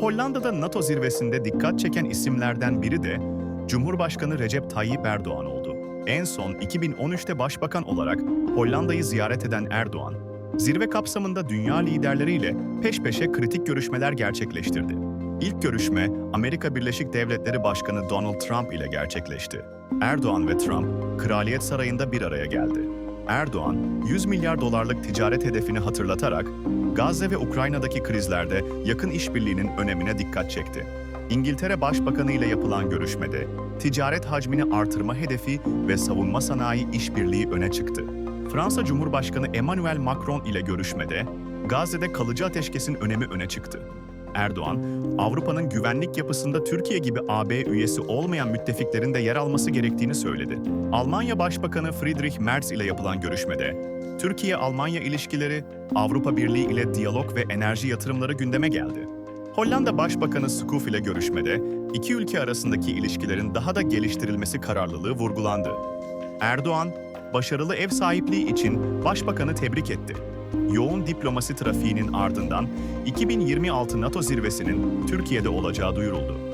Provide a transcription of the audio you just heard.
Hollanda'da NATO zirvesinde dikkat çeken isimlerden biri de Cumhurbaşkanı Recep Tayyip Erdoğan oldu. En son 2013'te başbakan olarak Hollanda'yı ziyaret eden Erdoğan, zirve kapsamında dünya liderleriyle peş peşe kritik görüşmeler gerçekleştirdi. İlk görüşme Amerika Birleşik Devletleri Başkanı Donald Trump ile gerçekleşti. Erdoğan ve Trump, Kraliyet Sarayı'nda bir araya geldi. Erdoğan, 100 milyar dolarlık ticaret hedefini hatırlatarak Gazze ve Ukrayna'daki krizlerde yakın işbirliğinin önemine dikkat çekti. İngiltere Başbakanı ile yapılan görüşmede ticaret hacmini artırma hedefi ve savunma sanayi işbirliği öne çıktı. Fransa Cumhurbaşkanı Emmanuel Macron ile görüşmede Gazze'de kalıcı ateşkesin önemi öne çıktı. Erdoğan, Avrupa'nın güvenlik yapısında Türkiye gibi AB üyesi olmayan müttefiklerin de yer alması gerektiğini söyledi. Almanya Başbakanı Friedrich Merz ile yapılan görüşmede, Türkiye-Almanya ilişkileri, Avrupa Birliği ile diyalog ve enerji yatırımları gündeme geldi. Hollanda Başbakanı Schoof ile görüşmede, iki ülke arasındaki ilişkilerin daha da geliştirilmesi kararlılığı vurgulandı. Erdoğan, başarılı ev sahipliği için Başbakanı tebrik etti. Yoğun diplomasi trafiğinin ardından 2026 NATO zirvesinin Türkiye'de olacağı duyuruldu.